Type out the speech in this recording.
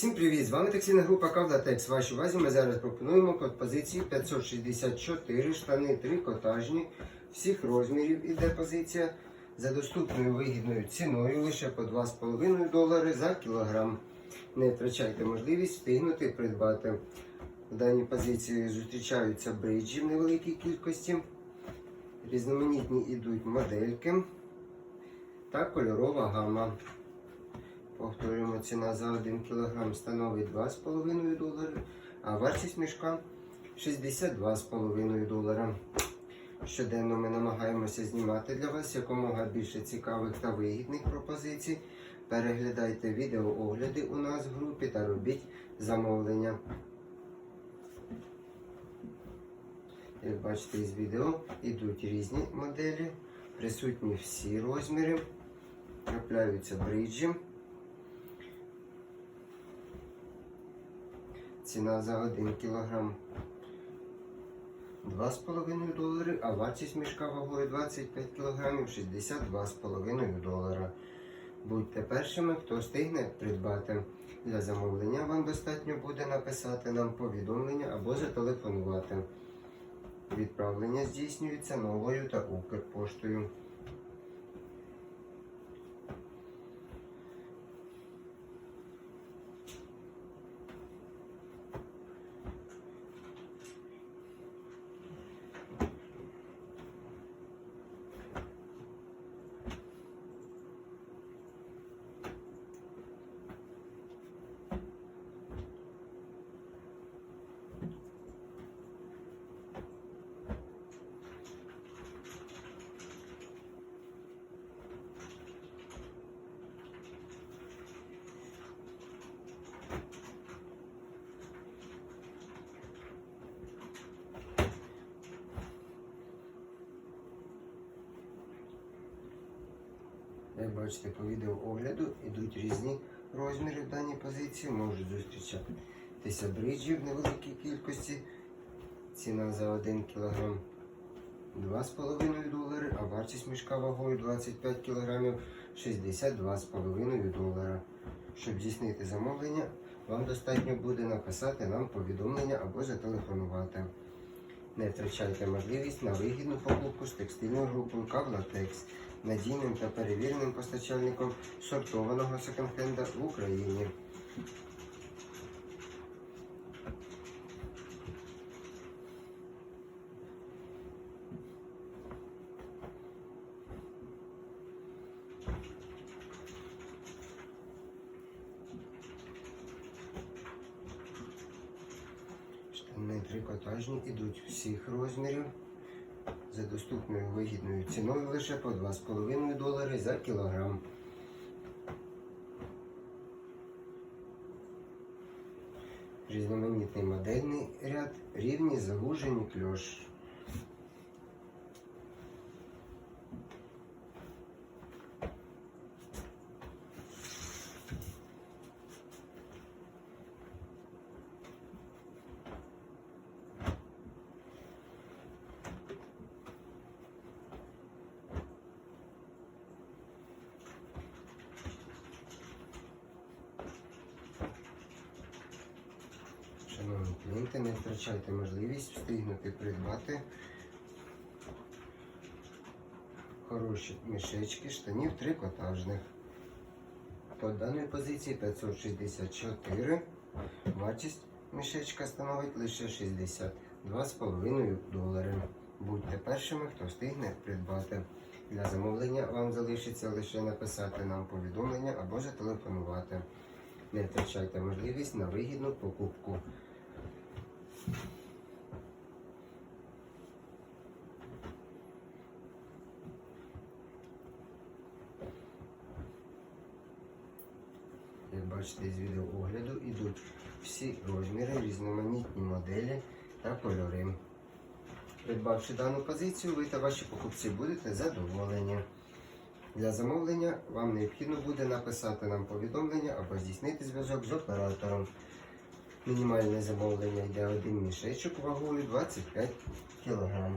Всім привіт! З вами таксійна група Кавлатекс. Вашій увазі ми зараз пропонуємо код позиції 564 штани трикотажні всіх розмірів іде позиція за доступною вигідною ціною лише по 2,5 долари за кілограм. Не втрачайте можливість встигнути придбати. В даній позиції зустрічаються бриджі в невеликій кількості. Різноманітні йдуть модельки та кольорова гама. Повторюємо, ціна за 1 кг становить 2,5 долари, а вартість мішка 62,5 долара. Щоденно ми намагаємося знімати для вас якомога більше цікавих та вигідних пропозицій. Переглядайте відеоогляди у нас в групі та робіть замовлення. Як бачите із відео, йдуть різні моделі, присутні всі розміри, трапляються бриджі. Ціна за 1 кг 2,5 долари, а вартість мішка вагою 25 кг 62,5 долара. Будьте першими, хто встигне придбати. Для замовлення вам достатньо буде написати нам повідомлення або зателефонувати. Відправлення здійснюється новою та Укрпоштою. Як бачите, по відеоогляду йдуть різні розміри в даній позиції. Можуть зустрічатися бриджі в невеликій кількості. Ціна за 1 кг 2,5 долари, а вартість мішка вагою 25 кг 62,5 долара. Щоб здійснити замовлення, вам достатньо буде написати нам повідомлення або зателефонувати. Не втрачайте можливість на вигідну покупку з текстильною групою Кавлатекс, надійним та перевіреним постачальником сортованого секонд-хенда в Україні. Штани трикотажні ідуть всіх розмірів за доступною вигідною ціною лише по 2,5 долари за кілограм. Різноманітний модельний ряд, рівні загужені кльош. Клієнти, не втрачайте можливість встигнути придбати хороші мішечки штанів трикотажних. По даної позиції 564. Вартість мішечка становить лише 62,5 долари. Будьте першими, хто встигне придбати. Для замовлення вам залишиться лише написати нам повідомлення або зателефонувати. Не втрачайте можливість на вигідну покупку. Як бачите з відеоогляду йдуть всі розміри, різноманітні моделі та кольори. Придбавши дану позицію, ви та ваші покупці будете задоволені. Для замовлення вам необхідно буде написати нам повідомлення або здійснити зв'язок з оператором. Мінімальне замовлення йде один мішечок вагою 25 кг.